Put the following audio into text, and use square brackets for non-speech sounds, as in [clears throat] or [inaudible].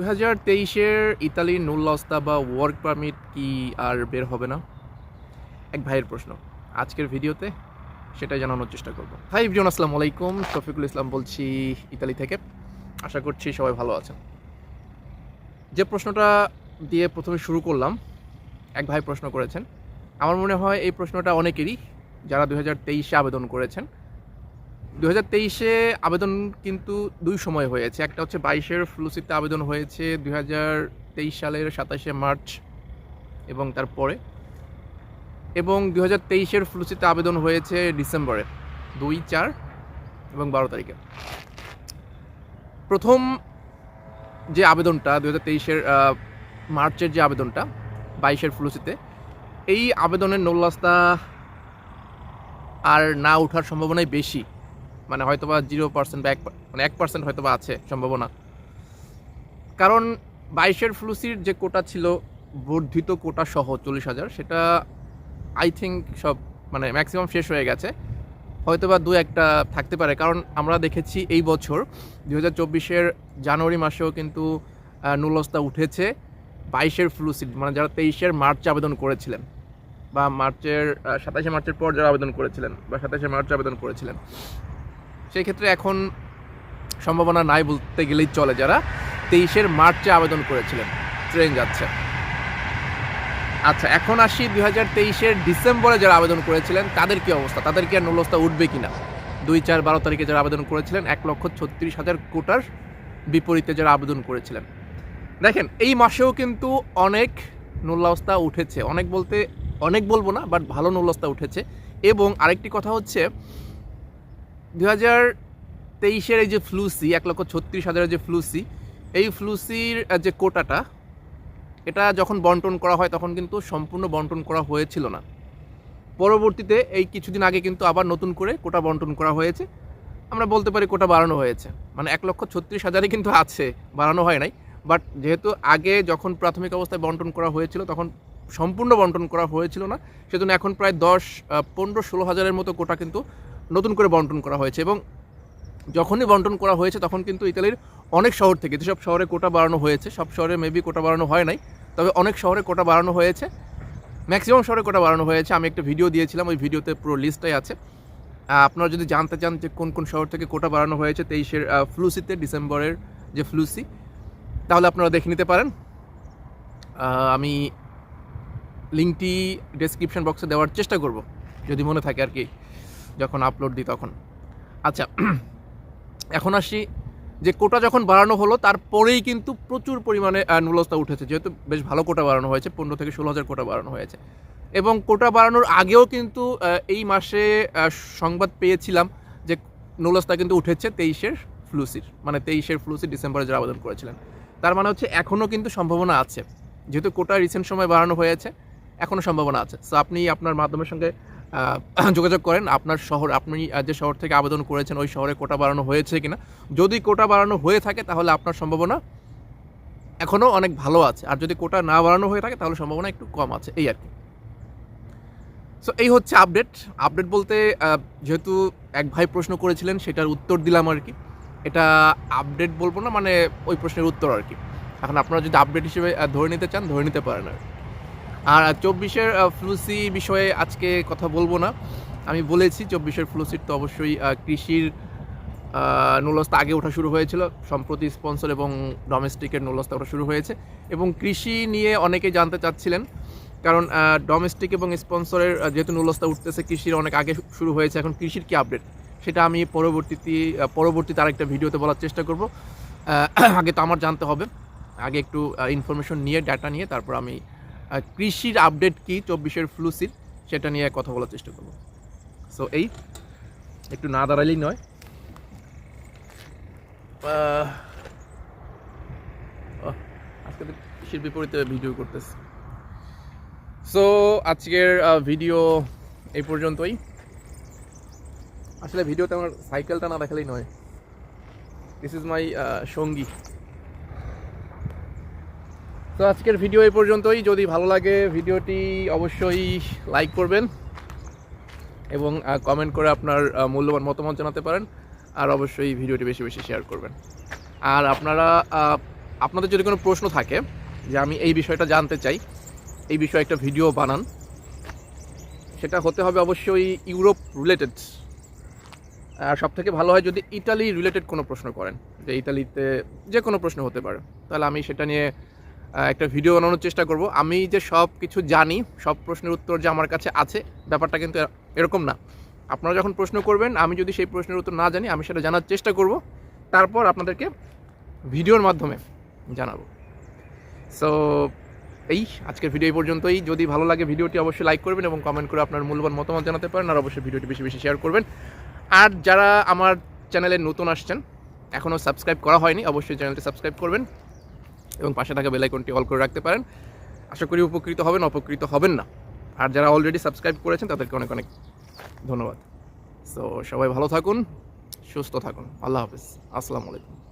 দু হাজার তেইশের ইতালির নুল্লস্তা বা ওয়ার্ক পারমিট কি আর বের হবে না? এক ভাইয়ের প্রশ্ন। আজকের ভিডিওতে সেটাই জানানোর চেষ্টা করব। হাই ইবজন আসসালামু আলাইকুম। শফিকুল ইসলাম বলছি ইতালি থেকে। আশা করছি সবাই ভালো আছেন। যে প্রশ্নটা দিয়ে প্রথমে শুরু করলাম, এক ভাই প্রশ্ন করেছেন। আমার মনে হয় এই প্রশ্নটা অনেকেরই যারা দু হাজার তেইশে আবেদন করেছেন দু হাজার তেইশে আবেদন কিন্তু দুই সময় হয়েছে। একটা হচ্ছে বাইশের ফ্লুসিতে আবেদন হয়েছে দুই হাজার তেইশ সালের সাতাশে মার্চ এবং তারপরে। এবং দু হাজার তেইশের ফ্লুসিতে আবেদন হয়েছে ডিসেম্বরে, দুই, চার এবং বারো তারিখে। প্রথম যে আবেদনটা দু হাজার তেইশের মার্চের যে আবেদনটা, বাইশের ফ্লুসিতে এই আবেদনের নল্লাস্তা আর না ওঠার সম্ভাবনাই বেশি। মানে হয়তোবা জিরো পার্সেন্ট বা এক মানে এক পার্সেন্ট হয়তোবা আছে, সম্ভাবনা। কারণ বাইশের ফ্লুসির যে কোটা ছিল, বর্ধিত কোটা সহ চল্লিশ হাজার, সেটা আই থিঙ্ক সব মানে ম্যাক্সিমাম শেষ হয়ে গেছে। হয়তোবা দু একটা থাকতে পারে, কারণ আমরা দেখেছি এই বছর দু হাজার চব্বিশের জানুয়ারি মাসেও কিন্তু নুলস্তা উঠেছে বাইশের ফ্লুসিড মানে যারা তেইশের মার্চে আবেদন করেছিলেন বা মার্চের সাতাশে মার্চের পর যারা আবেদন করেছিলেন বা সাতাশে মার্চ আবেদন করেছিলেন। সেই ক্ষেত্রে এখন সম্ভাবনা নাই বলতে গেলেই চলে যারা। তেইশের মার্চে আবেদন করেছিলেন, ট্রেন যাচ্ছে। আচ্ছা এখন আসি দুই হাজার তেইশের ডিসেম্বরে যারা আবেদন করেছিলেন, তাদের কি অবস্থা? তাদের কি আর নুলস্তা উঠবে কিনা? দুই চার বারো তারিখে যারা আবেদন করেছিলেন, এক লক্ষ ছত্রিশ হাজার কোটার বিপরীতে যারা আবেদন করেছিলেন। দেখেন, এই মাসেও কিন্তু অনেক নুল্লাস্তা উঠেছে। অনেক বলতে, অনেক বলব না বাট ভালো নুল্লাস্তা উঠেছে। এবং আরেকটি কথা হচ্ছে দু হাজার তেইশের এই যে ফ্লুসি এক লক্ষ ছত্রিশ হাজারের যে ফ্লুসি এই ফ্লুসির যে কোটাটা, এটা যখন বন্টন করা হয় তখন কিন্তু সম্পূর্ণ বন্টন করা হয়েছিল না। পরবর্তীতে এই কিছুদিন আগে কিন্তু আবার নতুন করে কোটা বন্টন করা হয়েছে। আমরা বলতে পারি কোটা বাড়ানো হয়েছে। মানে এক লক্ষ ছত্রিশ হাজারই কিন্তু আছে, বাড়ানো হয় নাই। বাট যেহেতু আগে যখন প্রাথমিক অবস্থায় বন্টন করা হয়েছিল তখন সম্পূর্ণ বন্টন করা হয়েছিল না। সেজন্য এখন প্রায় দশ পনেরো, ষোলো হাজারের মতো কোটা কিন্তু নতুন করে বন্টন করা হয়েছে এবং যখনই বন্টন করা হয়েছে তখন কিন্তু ইতালির অনেক শহর থেকে, যেসব শহরে কোটা বাড়ানো হয়েছে, সব শহরে মেবি কোটা বাড়ানো হয় নাই, তবে অনেক শহরে কোটা বাড়ানো হয়েছে। ম্যাক্সিমাম শহরে কোটা বাড়ানো হয়েছে। আমি একটা ভিডিও দিয়েছিলাম, ওই ভিডিওতে পুরো লিস্টটাই আছে। আপনারা যদি জানতে চান যে কোন কোন শহর থেকে কোটা বাড়ানো হয়েছে তেইশের ফ্লুসিতে ডিসেম্বরের যে ফ্লুসি তাহলে আপনারা দেখে নিতে পারেন। আমি লিঙ্কটি ডেসক্রিপশন বক্সে দেওয়ার চেষ্টা করব, যদি মনে থাকে আর কি। যখন আপলোড দিই তখন। আচ্ছা এখন আসি যে কোটা যখন বাড়ানো হলো, তারপরেই কিন্তু প্রচুর পরিমাণে নুলস্তা উঠেছে। যেহেতু বেশ ভালো কোটা বাড়ানো হয়েছে, পনেরো থেকে ষোলো হাজার কোটা বাড়ানো হয়েছে। এবং কোটা বাড়ানোর আগেও কিন্তু এই মাসে সংবাদ পেয়েছিলাম যে নুলস্তা কিন্তু উঠেছে তেইশের ফ্লুসির মানে তেইশের ফ্লুসির ডিসেম্বরে যারা আবেদন করেছিলেন। তার মানে হচ্ছে এখনও কিন্তু সম্ভাবনা আছে। যেহেতু কোটা রিসেন্ট সময় বাড়ানো হয়েছে এখনও সম্ভাবনা আছে। সো আপনি আপনার মাধ্যমের সঙ্গে [clears throat] যোগাযোগ করেন। আপনার শহর, আপনি যে শহর থেকে আবেদন করেছেন, ওই শহরে কোটা বাড়ানো হয়েছে কিনা। যদি কোটা বাড়ানো হয়ে থাকে, তাহলে আপনার সম্ভাবনা এখনও অনেক ভালো আছে। আর যদি কোটা না বাড়ানো হয়ে থাকে, তাহলে সম্ভাবনা একটু কম আছে। এই আর কি। সো এই হচ্ছে আপডেট আপডেট বলতে যেহেতু এক ভাই প্রশ্ন করেছিলেন, সেটার উত্তর দিলাম আর কি। এটা আপডেট বলব না মানে ওই প্রশ্নের উত্তর আর কি। এখন আপনারা যদি আপডেট হিসেবে ধরে নিতে চান, ধরে নিতে পারেন আর কি। আর চব্বিশের ফ্লুসি বিষয়ে আজকে কথা বলব না। আমি বলেছি চব্বিশের ফ্লুসির তো অবশ্যই কৃষির নুলস্তা আগে ওঠা শুরু হয়েছিল। সম্প্রতি স্পন্সর এবং ডোমেস্টিকের নুলস্তা ওঠা শুরু হয়েছে। এবং কৃষি নিয়ে অনেকে জানতে চাচ্ছিলেন। কারণ ডোমেস্টিক এবং স্পন্সরের যেহেতু নুলস্তা উঠতেছে, কৃষির অনেক আগে শুরু হয়েছে। এখন কৃষির কি আপডেট সেটা আমি পরবর্তীতে পরবর্তীতে আরেকটা ভিডিওতে বলার চেষ্টা করব। আগে তো আমার জানতে হবে। আগে একটু ইনফরমেশন নিয়ে ডাটা নিয়ে, তারপর আমি কৃষির আপডেট কি? চব্বিশের ফ্লুসির সেটা নিয়ে কথা বলার চেষ্টা করব। সো এই একটু না দাঁড়ালেই নয়। আজকে কৃষির বিপরীতে ভিডিও করতেছি। সো আজকের ভিডিও এই পর্যন্তই। আসলে ভিডিওতে আমার সাইকেলটা না দেখালেই নয়। দিস ইজ মাই সঙ্গী। তো আজকের ভিডিও এই পর্যন্তই। যদি ভালো লাগে ভিডিওটি অবশ্যই লাইক করবেন এবং কমেন্ট করে আপনার মূল্যবান মতামত জানাতে পারেন। আর অবশ্যই ভিডিওটি বেশি বেশি শেয়ার করবেন। আর আপনারা আপনাদের যদি কোনো প্রশ্ন থাকে যে আমি এই বিষয়টা জানতে চাই, এই বিষয়ে একটা ভিডিও বানান, সেটা হতে হবে অবশ্যই ইউরোপ রিলেটেড আর সব থেকে ভালো হয় যদি ইটালি রিলেটেড কোনো প্রশ্ন করেন, যে ইটালিতে যে কোনো প্রশ্ন হতে পারে। তাহলে আমি সেটা নিয়ে একটা ভিডিও বানানোর চেষ্টা করব। আমি যে সব কিছু জানি, সব প্রশ্নের উত্তর যে আমার কাছে আছে, ব্যাপারটা কিন্তু এরকম না। আপনারা যখন প্রশ্ন করবেন, আমি যদি সেই প্রশ্নের উত্তর না জানি, আমি সেটা জানার চেষ্টা করব। তারপর আপনাদেরকে ভিডিওর মাধ্যমে জানাব। সো এই, আজকের ভিডিও এই পর্যন্তই। যদি ভালো লাগে ভিডিওটি, অবশ্যই লাইক করবেন এবং কমেন্ট করে আপনার মূল্যবান মতামত জানাতে পারেন, আর অবশ্যই ভিডিওটি বেশি বেশি শেয়ার করবেন। আর যারা আমার চ্যানেলে নতুন আসছেন এখনও সাবস্ক্রাইব করা হয়নি, অবশ্যই চ্যানেলটি সাবস্ক্রাইব করবেন। এবং পাশে থাকা বেলাইকনটি অল করে রাখতে পারেন। আশা করি উপকৃত হবেন, অপকৃত হবেন না। আর যারা অলরেডি সাবস্ক্রাইব করেছেন, তাদেরকে অনেক অনেক ধন্যবাদ। সো সবাই ভালো থাকুন, সুস্থ থাকুন। আল্লাহ হাফিজ। আসসালামু আলাইকুম।